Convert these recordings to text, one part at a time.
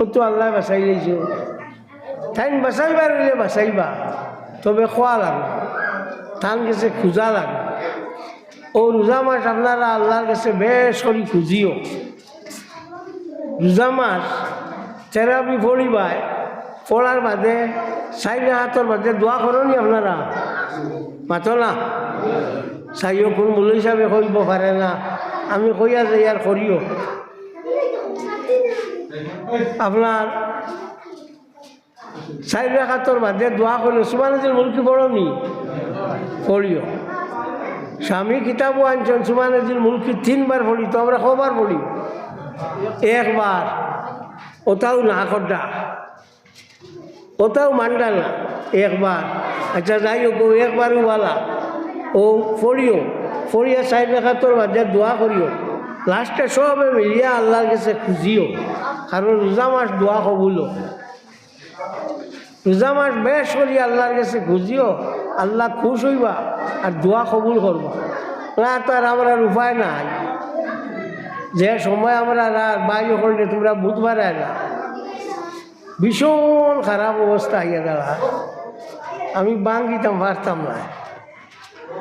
ও তো আল্লাহ বাঁচাই লাইছ তাইন বাঁচাইবার হইলে বাঁচাইবা তবে খোয়া লাগবে। তান গেছে খুঁজা লাগবে। ও রোজা মাস আপনারা আল্লাহর কাছে বেশ করে খুঁজিও। রোজা মাস থেরাপি ফড়িবায় পড়ার বাদে চাইলে হাতর বাদে দোয়া করনি আপনারা? মাতো না। চাইও কোন মূল হিসাবে কৰিব পাৰে না। আমি কইয়া যাই আর করিও আপনার চাই হাতর বাদে দোয়া করল যে মুলকি পড়নি পড়িও স্বামী কিতাবও আনছেন সুমানজির মুলকি তিনবার পড়ি তো আমরা কবার পড়ি একবার ওটাও না করডা ওটাও মান্ডা না একবার আচ্ছা যাই হোক, ও একবারও বালা ও পড়িও পড়িয়া সাইড রেখা তোর বাদে দোয়া করিও লাস্টে সবে মিলিয়া আল্লাহর কাছে খুঁজিও। কারণ রোজা মাস দোয়া কবুলো রোজা মাস বেশ করি আল্লাহর কাছে খুঁজিও, আল্লাহ খুশ হইবা আর দোয়া কবুল করবা না তো আর উপায় নাই। যে সময় আমরা বাইরে করলে তোমরা বুধবার না ভীষণ খারাপ অবস্থা আইয়া দাঁড়া আমি বাঙ্গিতাম পারতাম না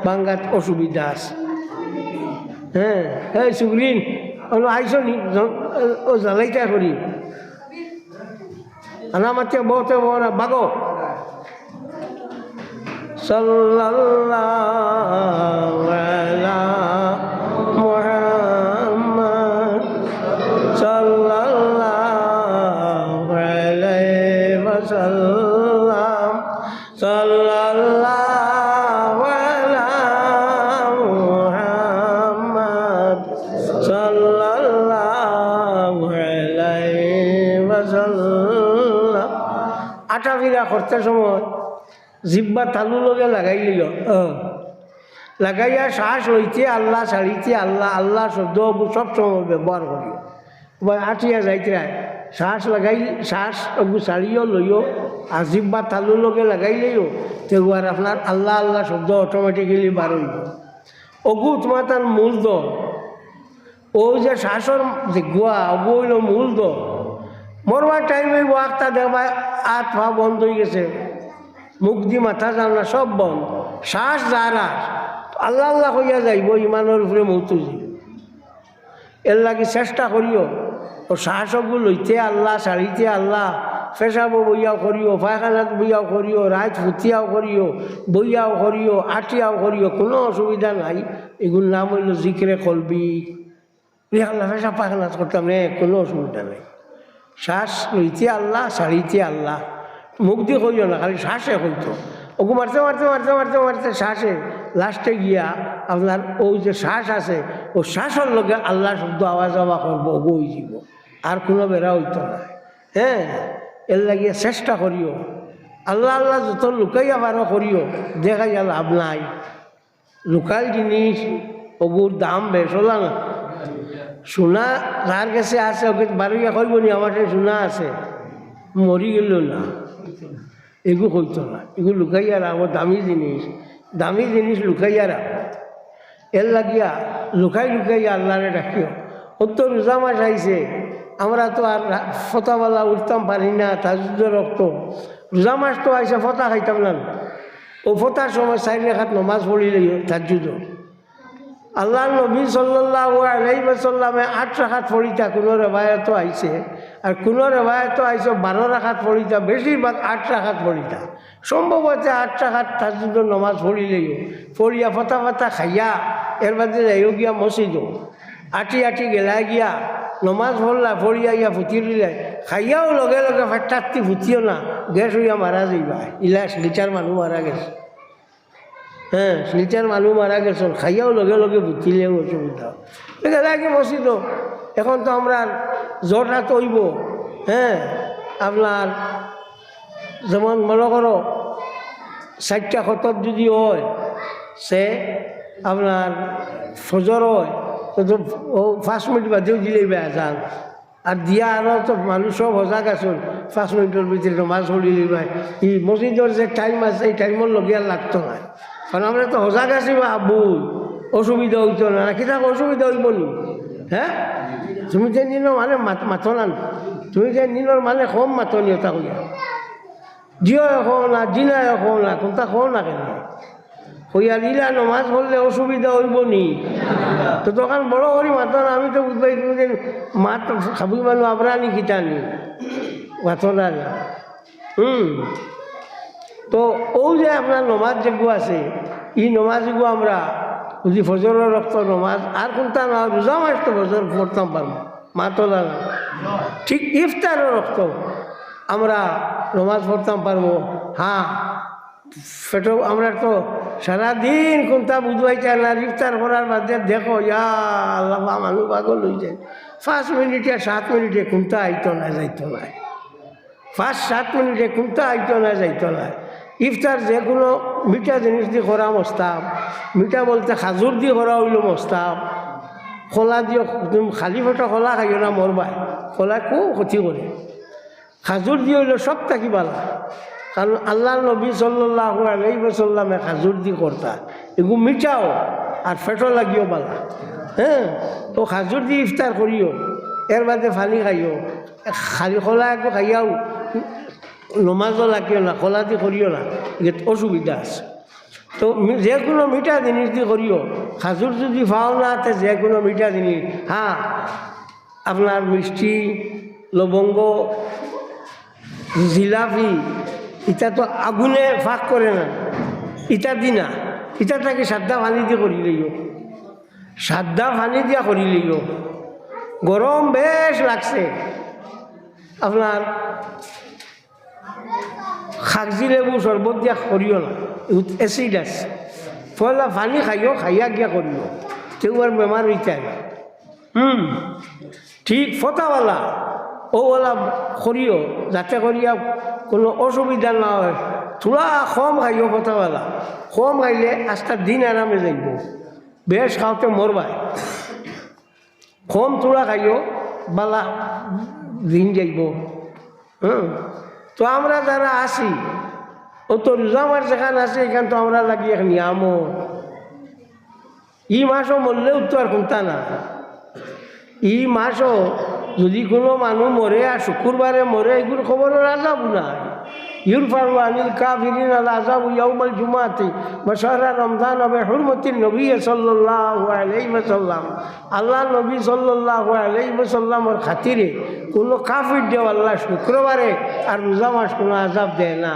বাঙ্গাত অসুবিধা আছে। হ্যাঁ হ্যাঁ সুগ্রিন ওগুলো আইসো নি ও জ্বালাইতে করি আনামাতে বহুতে বড় বাগো সাল্লাল্লাহু আটা ফিরা করতে সময়। জিব্বা তালু লগে লাগাই লিল লাগাইয়া শ্বাস লইতে আল্লাহ ছাড়িতে আল্লাহ আল্লাহ শব্দ সব সময় ব্যবহার করি আঠিয়া যাইতে শ্বাস লাগাই, শ্বাস অগু ছাড়িও, লইও। আর জিব্বা তালু লগে লাগাই লইও তেগু আর আপনার আল্লাহ আল্লাহ শব্দ অটোমেটিক্যালি বার হইব। অগু তোমার তার মূল দল ও যে শ্বাসর গুয়া অগু হইল মূল দল মরবার টাইমে ওয়াকটা দেখবা হাত পা বন্ধ হয়ে গেছে। মুখ দি মাথা জানা সব বন্ধ। শ্বাস যারা আল্লাহ আল্লাহ হইয়া যাইব, ইমানের উপরে মৌতু যাব এর লাগে চেষ্টা করিও। ও শ্বাসগুলো লইতে আল্লাহ ছাড়িতে আল্লাহ, পেশাব বইয়াও করিও, পায়খানাত বইয়াও করিও রাত ফুটিয়াও করিও, বইয়াও করিও, আটিয়াও করিও, কোনো অসুবিধা নাই। এগুলোর নাম হইল জিকরে কলবি। আল্লাহ পায়খানাত করতাম রে, কোনো অসুবিধা নেই। শ্বাস লইতে আল্লাহ ছাড়িতে আল্লাহ। মুখ দিয়ে কইও না, খালি শ্বাসে হইতো ওকে মারতে মারতে মারতে মারতে মারতে শ্বাসে। লাস্টে গিয়া আপনার ও যে শ্বাস আছে, ও শ্বাসের লগে আল্লাহ শব্দ আওয়াজ আওয়া করব ওগো যাব। আর কোনো বেড়া হইতো না। হ্যাঁ এর লাগিয়ে চেষ্টা করিও। আল্লাহ আল্লাহ যত লুকাই পারো করিও দেখা যা লাভ নাই। লোকাল জিনিস ওগুর দাম বেশ হলা না। সোনা যার কাছে আছে ওকে বারোয়া করব নি আমার সোনা আছে। মরি গেল না। এগু হইতো না এগু লুকাইয়া রাখো দামি জিনিস দামি জিনিস লুকাইয়া রাখো এর লাগিয়া, লুকাই লুকাইয়া আল্লাহরে রাখিও ওর তো রোজা মাস আইছে আমরা তো আর ফতাওয়ালা উঠতাম পারি না, তাজুদ রক্ত রোজা মাস তো আইসে ফতা খাইতাম না। ও ফতার সময় চারি রেখাত নমাজ পড়িলে তাজুদ আল্লাহ নবী সাল্লাহ আলাইসাল্লামে আট রাখাত ফড়িতা কোনো রেবায়তো আইছে আর কোনো রেবায়তো আইছে বারো রাখাত ফড়িতা বেশিরভাগ আট রাখাত ফড়িতা সম্ভবত আট রাখাত তাজুদ নমাজ পড়িলেও ফড়িয়া ফতা ফতা খাইয়া এর বাদে যাইও গিয়া মসজিদও আটি আটি গেলা গিয়া, নমাজ পড়লা ফড়িয়া গিয়া ফুটি দিলে, খাইয়াও লগে লগে ফাটাত্তি ফুটিও না গ্যাস হইয়া মারা যাইবা। ইলা লিটার মানুষ মারা গেছে। হ্যাঁ শিলচার মানুষ মারা গেছেন, খাইয়াও লগে লগে বুঝিলেও অসুবিধা। আগে মসজিদ এখন তো আমরা জ্বরটা তৈব হ্যাঁ আপনার যেমন মনে করো ষাটটা খতর যদি হয়, সে আপনার ফজর হয় তো তো পাঁচ মিনিট বাদেও দিলেই বেয়া যান আর দিয়া আরও তো মানুষ সব সজাগ আছেন পাঁচ মিনিটের ভিতরে মাছ হলিলি ভাই এই মসজিদের যে টাইম আছে, এই টাইমের লগে আর লাগতো না কারণ আমরা তো সজাগ আছি বা বই অসুবিধা হইতো না। কি কিতা অসুবিধা হইব নি? হ্যাঁ তুমি যে নিল মানে মাথো না। তুমি যে নিলর মানে কম মাথো নিয়তা কইয়া। জিও এখন না জিনা এখন না, কোনটা কম না কেন? কইয়া দিলা নমাজ পড়লে অসুবিধা হইব নি? তো তখন বড় করি মাথো না, আমি তো বুঝবাই তুমি যে মাত খাবি মানুষ আবরানি কিতানি মাথো না? না হুম তো ও যে আপনার নমাজ যেগু আছে, ই নমাজ যেগু আমরা যদি ফজরের রক্ত নমাজ আর কোনটা না রোজা মাস তো ফজর পড়তাম পারব মাতলা না। ঠিক ইফতারের রক্ত আমরা নমাজ পড়তাম পারব হ্যাঁ সেটা আমরা তো সারাদিন কোনটা বুঝবাই চাই না ইফতার করার বাদে দেখো, ইয়া আল্লাহ মানুষ পাগল হয়ে যায়। পাঁচ মিনিটে, সাত মিনিটে কোনটা আইতো না, যাইতো না। পাঁচ সাত মিনিটে কোনটা আইতো না, যাইতো না। ইফতার যে কোনো মিঠা জিনিস দিয়ে করা মস্তাব মিঠা বলতে খাজুর দিয়ে করা হইল মস্তাব খোলা দিয়ে তুমি খালি ফটো খোলা খাইও না মরবাই খোলা কো ক্ষতি করে খাজুর দিয়ে হইল সব থাকি বালা। কারণ আল্লাহ নবী সাল্লাহ আলাই বসাল্লামে খাজুর দিয়ে করতা এগু মিঠাও আর ফেটো লাগিও বালা। হ্যাঁ তো খাজুর দিয়ে ইফতার করিও এর বাদে ফানি খাইও। খালি খোলা একটু খাইয়াও নমাজও লাগিও না খোলা দিয়ে করিও না অসুবিধা আছে তো যে কোনো মিঠা জিনিস দিয়ে করিও খাজুর যদি পাও না তে যে কোনো মিঠা জিনিস হ্যাঁ আপনার মিষ্টি লবঙ্গ জিলাপি ইটা তো আগুনে ফাঁক করে না ইটা দি না ইটাটাকে সাদা পানি দিয়ে করি লইও সাদা পানি দিয়া করি লইও গরম বেশ লাগছে আপনার খাগজি লেবু শরবত দিয়া করিও না এসিড আছে। পয়লা পানি খাইও খাইয়া গিয়া করিও তেও আর বেমার হইতে হুম ঠিক ফটাওয়ালা ওওয়ালা করিও যাতে করিয়া কোনো অসুবিধা না হয় থোড়া কম খাইও ফটাওয়ালা কম খাইলে আজটা দিন আরামে যাইব বেশ খাওয়াতে মরবাই কম তোলা খাইও বালা দিন যাইব হুম তো আমরা যারা আসি, ও তো রোজা মাস যেখানে আছে এখান তো আমরা লাগি এক নিয়ামত ই মাসও মরলেও তো আর কোনটা না। ই মাসও যদি কোনো মানুষ মরে আর শুক্রবারে মরে, এগুলো খবর রাজা নাই। يرفع عن الكافرين العذاب يوم الجمعة وشهر رمضان بحرمة النبي صلى الله عليه وسلم আল্লাহ নবী সাল্লাহ আলাই সাল্লামর খাতিরে কোনো কাফির দেও আল্লাহ শুক্রবারে আর রোজা মাস কোনো আজাব দেয় না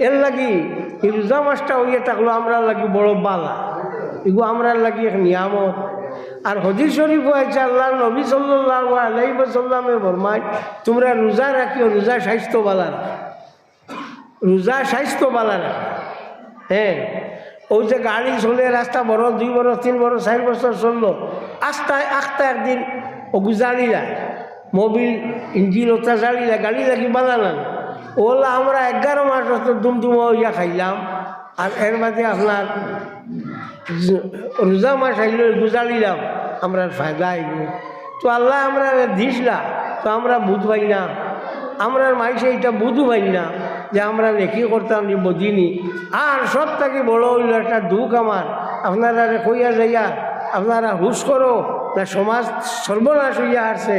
এর লাগি এই রোজা মাসটা হইয়া থাকলো আমরা লাগি বড় বালা এগু আমরা লাগি এক নিয়ামত আর হজির শরীফ হয়েছে আল্লাহ নবী সাল্লাহ আলাই সাল্লামে বরমাই তোমরা রোজা রাখিও রোজা স্বাস্থ্য বালা রাখো রোজা স্বাস্থ্য বালা রাখা হ্যাঁ ওই যে গাড়ি চলে রাস্তা বড় দুই বড় তিন বড় চার বছর চলল আস্তায় আস্তা একদিন ও গুজারি যায় মোবিল, ইঞ্জিন ওটা জ্বালিলা গাড়ি লাগি বানালাম ওলা আমরা এগারো মাস তো দুমদুমা ইয়া খাইলাম। আর এর মাঝে আপনার রোজা মাস আইল গুজারিলাম আমরা ফায়দা আইব তো আল্লাহ আমরা দিসলা তো আমরা বুধ পাই না। আমরা মাইসে এটা বুধু পাই না। যে আমরা নেকি করতাম যে বদিনি আর সব থেকে বড় হইল একটা দুঃখ আমার। আপনারা কইয়া যাইয়া, আপনারা হুশ করো না সমাজ সর্বনাশ হইয়া আসছে।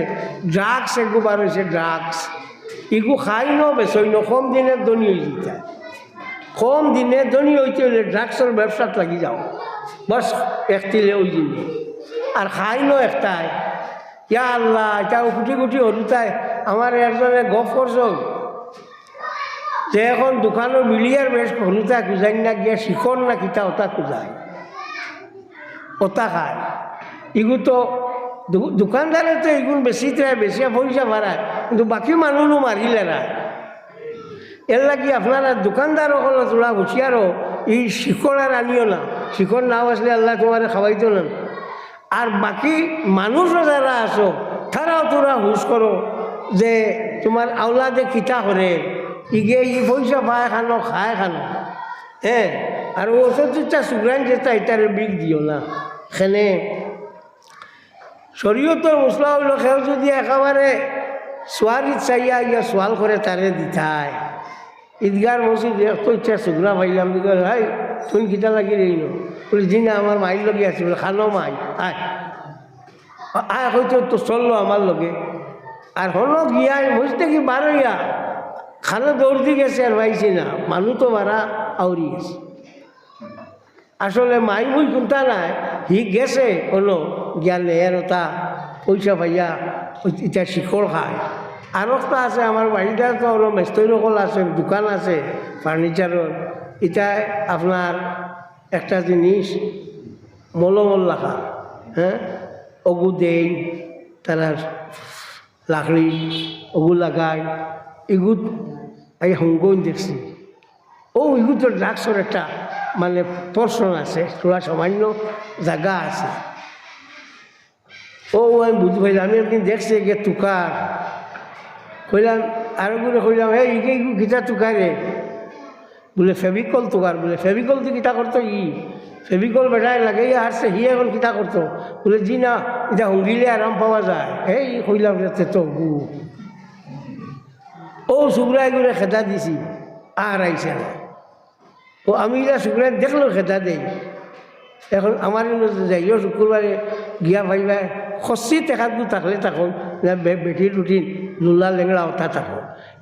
ড্রাগস এগু বার হয়েছে ড্রাগস। ইগু খাই ন বেসই ন কম দিনের ধনী হয়ে যেতে কম দিনে ধনী হইতে হইলে ড্রাগসের ব্যবসাত লাগি যাও। বস একটিলে ওই দিন আর খাই ন একটাই। ইয়া আল্লাহ এটা কুটি কুটি হরুতাই আমার একজনে গফ করছ যে এখন দোকানের মিলিয়ার বেশ হলুতা খুঁজাই না, গিয়া শিখর না কিতা ওটা খুঁজায় ওটা খায়। ইগু তো দোকানদারে তো এগুন বেশি দেয় বেশি পয়সা বাড়ায় কিন্তু বাকি মানুষও মারিলে না। এর লাগি আপনারা দোকানদার হল তোলা হুঁশিয়ারও এই শিকড় আর আনিও না। শিকড় নাও আসলে আল্লাহ তোমার খাওয়াইতো না। আর বাকি মানুষও যারা আছো তারাও তোরা হুশ করো যে তোমার আওলাদে কিতা করে ইগে ই পয়সা পায় খানো খায় খানো হ্যাঁ আর ওষুধ যেটা সুগ্রান যেটা এটার বিক দিও না সেনে শরীয়তর মশলা হইল সেও যদি একেবারে সোয়ারিত চাইয়া ইয়া সোয়াল করে তারে দিতায় ঈদগার মসজিদ তো ইচ্ছা সুগ্রা পাইলাম দিকে ভাই তুমি কিতা লাগি রইল বলি জি না আমার মাইর লগি আছে বলে খানো মাই আয় আয় হয়তো তো চলল আমার লগে আর হলো গিয়া বুঝতে কি বারোইয়া খানা দৌড় দি গেছে আর পাইছি না। মানুষ তো মারা আউরি গেছে। আসলে মাই মুই কোনটা নাই হি গেছে হলো জ্ঞানে এর তা পয়সা পাইয়া ইটা শিকড় খায়। আর একটা আছে আমার বাড়িতে তো হলো মেস্তরি সকল আছে, দোকান আছে ফার্নিচারের এটা আপনার একটা জিনিস, মলমল রাখা হ্যাঁ অগু দেই তারা লাকড়ি অগু লাগায় এগুত এই হংকং দেখছি। ও তো ড্রাগসের একটা মানে পোর্শন আছে থোড়া সামান্য জায়গা আছে। ও আমি বুঝতে পারলাম আমি একদিন দেখছি যে তুকার কইলাম আরও করে কইলাম, এই ইগে গীতা তুকারে বলে, ফেভিকল তুকার বলে, ফেভিকল তো কিতা করতো ই। ফেভিকল বেটায় লাগাই হারছে হি এখন কিতা করতো বলে, জি না এটা হুঙ্গিলে আরাম পাওয়া যায়। এই, কইলাম যাতে তো, গু। ও শুক্রায় করে খেতা দিছি আর আইসে না। ও আমি যা শুক্রাই দেখল খেতা দেই। এখন আমার যাইও শুক্রবারে গিয়া ভাইবা খসি তেখাত থাকলে তখন না বেটি রুটিন লুলা লেংড়া অথা থাকো।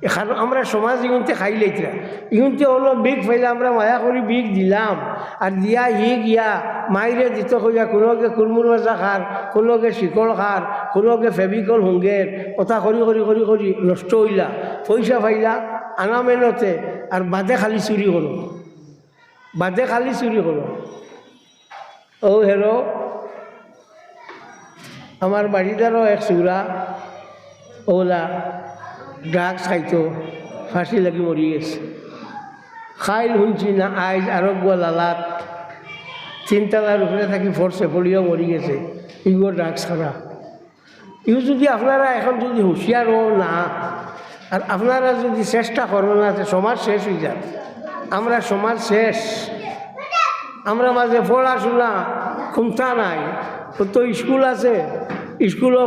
এখন আমরা সমাজ ইগুনতে খাই লাইতরা ইগুনতে হলো বিগ ফাইলে আমরা মায়া করে বিগ দিলাম। আর দিয়া হি গিয়া, মাইরে দিত কইয়া কোনোকে কুরমুর মাজা খার কোনোকে শিকড় খার কোনোকে ফেভিকল হুঙ্গের কথা করি করি করি করি নষ্ট হইলা। পয়সা পাইলা, আনা মেনতে আর বাদে খালি চুরি করো বাদে খালি চুরি করো ও হেরো আমার বাড়িদারও এক চূড়া ওলা ড্রাগস খাইতো, ফাঁসি লাগি মরি গেছে খাইল শুনছি না, আইজ আরও গোয়া লালাত তিনতলার উপরে থাকি ফোর্সে পড়িও মরি গেছে। ইগো ড্রাগস খারা ইউ যদি আপনারা এখন যদি হুঁশিয়ার হো না আর আপনারা যদি চেষ্টা করো না সমাজ শেষ হয়ে যাবে আমরা সমাজ শেষ। আমরা মাঝে পড়াশোনা খুমতা নাই। তো স্কুল আছে। স্কুলও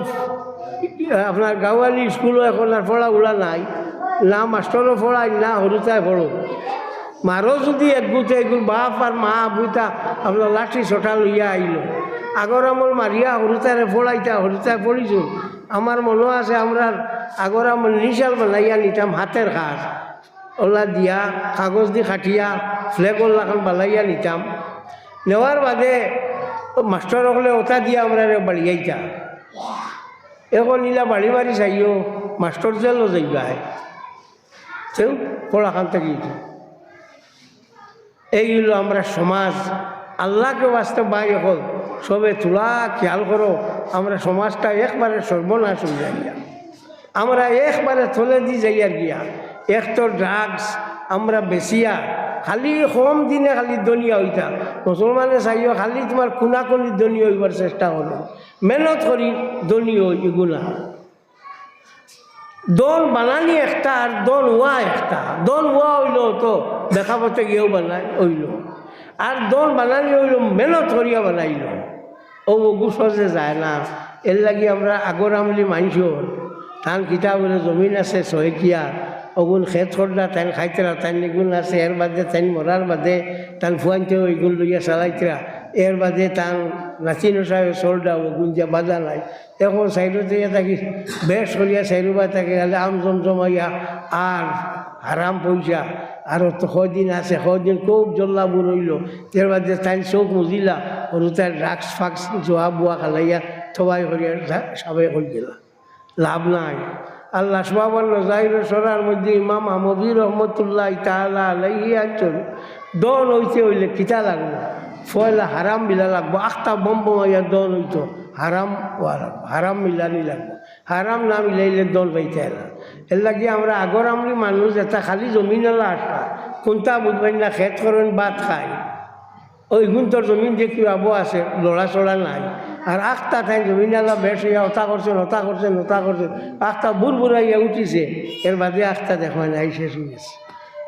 আপনার গাঁওয়ালি স্কুলও এখন আর পড়াগুলা নাই। না মাস্টরও পড়াই না হরুতায় পড়ো মারও যদি একগুতে এগুলো বাপ আর মা, বুইতা আপনার লাঠি ছটা লইয়া আইল আগর আমল মারিয়া হরুতারে পড়াইতা হরুতায় পড়িছো আমার মনে আছে আমরা আগর আমল নিশাল বানাইয়া নিতাম হাতের কাজ ওলা দিয়া, কাগজ দি খাটিয়া ফ্লেগল লাখন বালাইয়া নিতাম নেওয়ার বাদে মাস্টার হলে ওটা দিয়া আমরা বাড়িয়াইতা এখন নিলা বাড়ি বাড়ি চাইও মাস্টার জেলও যাইবাই সেও পড়াখান থেকে এইগুলো আমরা সমাজ। আল্লাহকে বাস্তব বাই হল সবে তোলা খেয়াল করো আমরা সমাজটা একবারে সর্বনাশ হয়ে যাইয়া আমরা একবারে থলে দিয়ে যাইয়ার গিয়া। এক তো ড্রাগস আমরা বেশিয়া খালি কম দিনে খালি দনিয়া হইতা মুসলমানে চাইও খালি তোমার কোনা কোনি দনীয় হইবার চেষ্টা করো মেহনত করি দনীয় এগুলা দল বানানি একটা আর দল ওয়া একটা। দল ওয়া হইল তো দেখা পথে গিয়েও বানাই হইল। আর দল বানানি হইল, মেহনত করিয়া বানাইল ও গুসে যায় না। এর লাগি আমরা আগর আমলি মানসর তান কিতা বলে জমিন আছে ছয়কিয়া অগুন খেত করলা তাইন খাইতরা তাইন এগুন আছে, এর বাদে তাইন মরার বাদে তান ফুয়াইতেও এগুন লইয়া চালাইতরা এর বাদে তান নাচি নচায় চলডা ওগুন যে বাজা নাই। এখন সাইডতে থাকি, বেশ করিয়া সাইডবা থাকে গেলে আম জমজমাইয়া, আর হারাম পয়সা আর তো কদিন আছে কদিন খুব জল্লাবু রইল এর বাদে তাইন চোখ মুজিলা সরু তাই ড্রাগস ফাক্স জোয়া বুয়া খালাইয়া থবাই করিয়া সবাই হয়ে গেলা। লাভ নাই। আল্লাহ সবাবন্ন জাহির সরার মধ্যে ইমাম আমবি রহমতুল্লাহ তাহলা আনছেন দন হইতে হইলে কিতা লাগবো? ফয়লা হারাম মিলা লাগবো। আখতা বম বমাইয়া দন হইতো। হারাম হারাম মিলানি লাগবো। হারাম না মিলাইলে দল পাইতে না। এর লাগি আমরা আগর আমলি মানুষ এটা খালি জমিনালা আসা কোনটা বুঝবেন না, খেত করেন, ভাত খায়। ওই গুন্তর জমিন কি আবো আছে লড়া চড়া নাই। আর আখটা ঠাই জমিন আলা বেশ হতা করছেন হতা করছেন হতা করছেন। আখটা বুড় বুড়াইয়া উঠিছে, এর বাদে আখটা দেখা নাই শেষ হয়ে গেছে।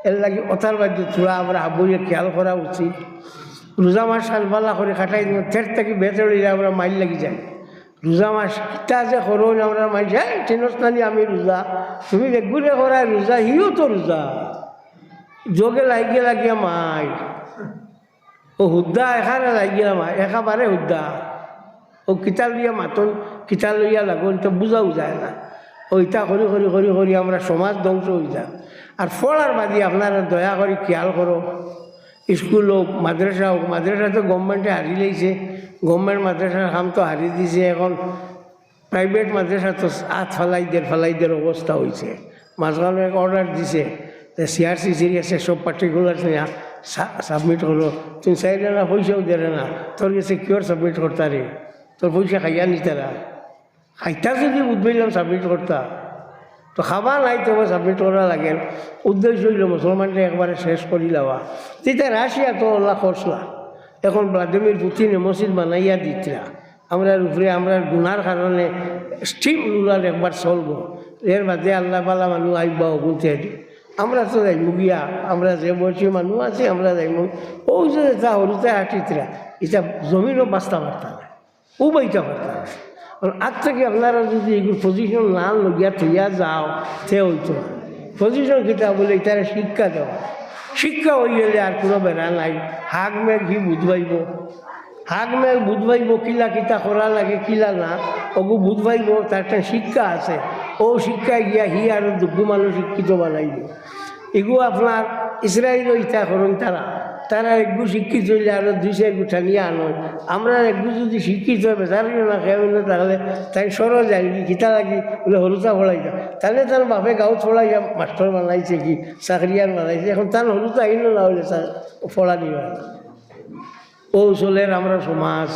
এর লাগি অতার বাদ্য চূড়া আমরা আবুয়ে খেয়াল করা উচিত। রোজা মাস সালবালা করে খাটাই দিব থের থেকে বেতর আমরা মাইল লাগি যাই। রোজা মাস কিতা যে করুন আমরা মাইল হ্যাঁ চিনস্তানি আমি রোজা। তুমি রেগুলে করা রোজা, হিও তো রোজা। যোগে লাগিয়ে লাগিয়ে মাই ও হুদ্দা, এখানে লাগিলাম একেবারে হুদ্দা। ও কিতা লইয়া মাতন, কিতা লইয়া লাগুন, তো বুঝাও যায় না। ওইটা করি করি করি করি আমরা সমাজ ধ্বংস হয়ে যায়। আর ফলার বাদি আপনারা দয়া করে খেয়াল করো স্কুল হোক মাদ্রাসা হোক মাদ্রাসা তো গভর্নমেন্টে হারি লাইছে গভর্নমেন্ট মাদ্রাসার কাম তো হারি দিছে এখন। প্রাইভেট মাদ্রাসা তো হাত ফেলাই দের ফেলাই দের অবস্থা হয়েছে মাঝখানে এক অর্ডার দিছে সিআরসি সিরিয়াসে সব পার্টিকুলার সাবমিট করো তুমি চাইলে না পয়সাও দেবে না। তোর কাছে কিওর সাবমিট করতা তোর পয়সা খাইয়া না খাইতা যদি বুধবাইলাম সাবমিট করতা তো খাবা নাই, তো সাবমিট করা লাগে উদ্দেশ্য হইল মুসলমানটা একবারে শেষ করি লওয়া তেতিয়া রাশিয়া তো আল্লাহ করছলা এখন ভ্লাদিমির পুতিনে মসজিদ বানাইয়া দিতরা আমরা উপরে আমরা গুনার কারণে স্টিম রুলার একবার চলবো। এর বাদে আল্লাহ পালা মানুষ আইবা গুনতে আমরা তো যাইমু গিয়া, আমরা যে বয়সী মানুষ আছে, আমরা যাইমু। ওই যে তা হরুতে হাঁটিতরা এটা জমিনও বাঁচতে পারতাম না ও বাইতে পারতাম আজ থেকে আপনারা যদি এগুলো পজিশন না লগিয়া থইয়া যাও সে হইতো পজিশন কিতা বলে তারা শিক্ষা দেওয়া। শিক্ষা হয়ে গেলে আর কোনো বেড়া নাই। হাগ মেঘ ঘি বুঝবাইব। হাগ মেঘ বুঝবাইব, কিলা কিতা করা লাগে, কিলা না ওগু বুঝবাইব, তার একটা শিক্ষা আছে। ও শিক্ষায় গিয়া হি আর দুগ্গু মানুষ শিক্ষিত বানাইব। এগু আপনার ইসরায়েলও ইতা করেন তারা। তারা একগু শিক্ষিত হইলে আরও দুই চার গুঠা নিয়ে আনো। আমরা একগু যদি শিক্ষিত হবে তারই না খেয়ে না তাহলে তাই সরল যাই কিতা লাগি? বলে হরুতা ফলাই যা তাহলে তার বাপে গাঁও ফড়াইয়া মাস্টার বানাইছে কি? চাকরিয়ার বানাইছে। এখন তার হরুতা আইন না হইলে তার ফড়া দিবা ও চলের আমরা সমাজ।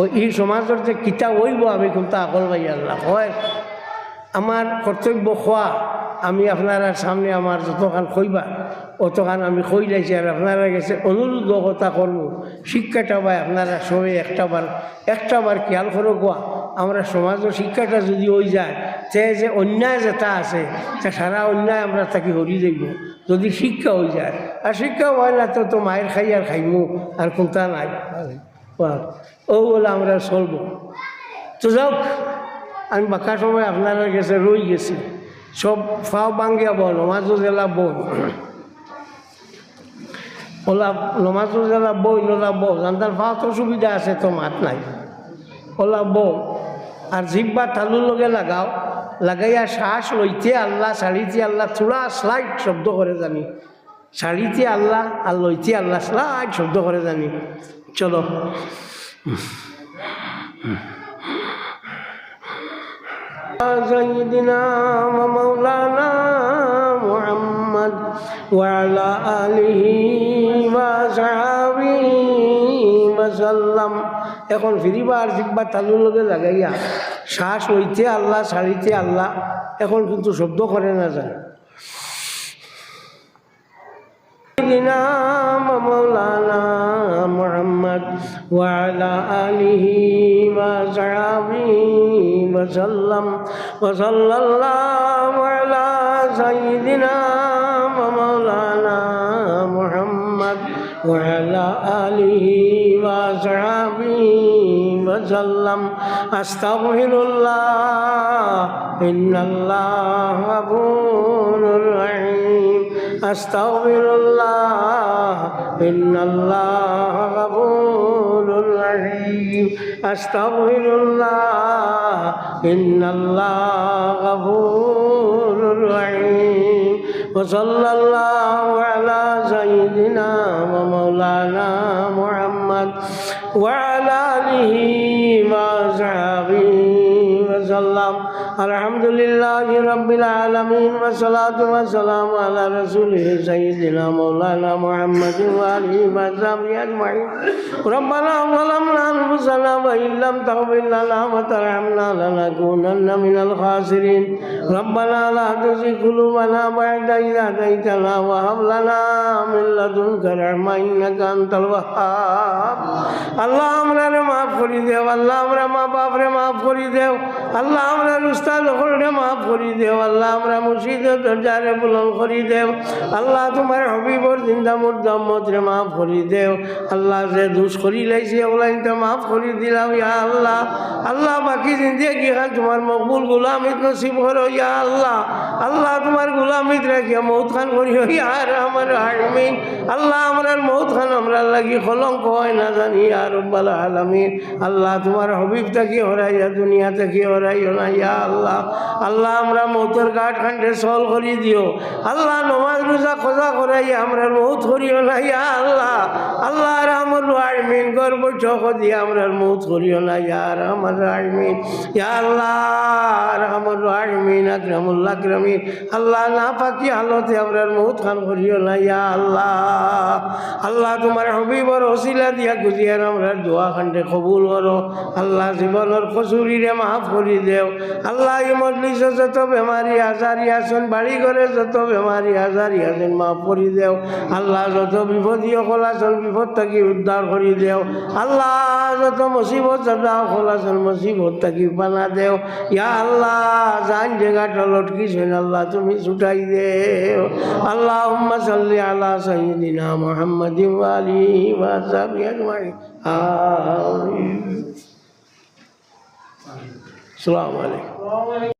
ও এই সমাজের যে কিতা হইব আমি কিন্তু আকল পাই আল্লাহ। হয় আমার কর্তব্য খোয়া আমি আপনারা সামনে আমার যতখান খইবা অতখান আমি খই লাইছি আর আপনারা গেছে অনুরোধ কথা করব। শিক্ষাটা বা আপনারা সবাই একটা বার একটা বার খেয়াল করো কোয়া, আমরা সমাজের শিক্ষাটা যদি ওই যায়, তে যে অন্যায় যেটা আছে, তা সারা অন্যায় আমরা তাকে হরি যাইব, যদি শিক্ষা হয়ে যায়। আর শিক্ষা হয় না তো তো মায়ের খাই আর খাইমু, আর কোনটা নাই। ও বলে আমরা চলবো। তো যাওক আমি বাঁকা সময় আপনারা গেছে, রই গেছি। সব ফাও বাঙ্গিয়া বল, নমাজও জেলা বই। ওলা নমাজও জেলা বই, নোলা বউ জানতার ফাও তো সুবিধা আছে, তো মাত নাই। ওলা বউ আর জিব্বা তালুর লগে লাগাও, লাগাইয়া শ্বাস লইতে আল্লাহ শাড়িতে আল্লাহ থোড়া স্লাইড শব্দ করে জানি। শাড়িতে আল্লাহ, আর লইতে আল্লাহ স্লাইড শব্দ করে জানি। চলো। سيدنا ومولانا محمد وعلى آله وصحبه وسلم এখন ফিরিবার জিব্বা তালুর লগে লাগাইয়া শ্বাস লইতে আল্লাহ ছাড়িতে আল্লাহ এখন কিন্তু শব্দ করে না যায় سيدنا ومولانا محمد وعلى آله وصحبه وسلم وصلى الله على سيدنا ومولانا محمد وعلى آله وصحبه وسلم. أستغفر الله إن الله غفور رحيم. أستغفر الله إن الله غفور رحيم. أستغفر الله إن الله غفور رحيم وصلى الله على سيدنا ومولانا محمد وعلى آله الحمد لله رب العالمين والصلاة والسلام على رسوله سيدنا مولانا محمد وآله وصحبه أجمعين ربنا ظلمنا أنفسنا وإن لم تغفر لنا وترحمنا لنكونن من الخاسرين ربنا لا تزغ قلوبنا بعد إذ هديتنا وهب لنا من لدنك رحمة إنك أنت الوهاب আল্লাহ আমরা মাফ করি দেও আল্লাহ আমরা মা বাপরে মাফ করি দেও আল্লাহ আমরা দেও, আল্লাহ আমরা দেও। আল্লাহ তোমার হবিবর জিন্দা মুর্দমত রে, মাফ দেও। আল্লাহ যে মাফ দিলাম, ইয়া আল্লাহ। আল্লাহ বাকি জিন্দিগি তোমার মকবুল গুলামিত নসিব করো, ইয়া আল্লাহ। আল্লাহ তোমার গুলামিত রাখিয়া মৌত খান করিও ইয়ার আমার আলমিন আল্লাহ আমরার মৌত খান আমরা লাগি কলঙ্ক হয় না জানি আল্লাহ তোমার হবিব থাকি হরাইয়া দুনিয়া থাকি হরাইও না, ইয়া আল্লাহ আল্লাহ আমরা মৌতর গাঠ খান্ডে সল করি দিও। আল্লাহ নমাজ রোজা খোঁজা করাইয়া আমরা মৌত করিও না, ইয়া আল্লাহ। আল্লাহ রামর আলমিন গর্ব চক দিয়ে আমরা মৌত করিও না ইয়ার আমার আলমিন ইয়া আল্লাহ রামর আল্লাহ না পাকি হালতে আমরা মৌত খান করিও না, ইয়া আল্লাহ। আল্লাহ তোমার হবিবর ওসিলা দিয়া গুজিয়ার আমরা দোয়া খান্ডে কবুল করো। আল্লাহ জীবনের কচুরিরে মাফ করি দেও। আল্লাহ এই মজলিসে যত বেমারি আজারি আছেন বাড়ি ঘরে যত বেমারি আজারি আছেন মাফ করি দেও। আল্লাহ যত বিপদী অকল আছেন বিপদ থাকি উদ্ধার করি দেও। আল্লাহ যত মুসিবত, যত অকল আছেন মুসিবত থাকি পানা দেও। ইয়া আল্লাহ জান জায়গাটা লটকিছেন আল্লাহ তুমি ছুটাই দেও। আল্লাহ সাল্লি আলা সাইয়্যিদিনা মুহাম্মাদিন ওয়া আলিহি ওয়া আসসালামু আলাইকুম।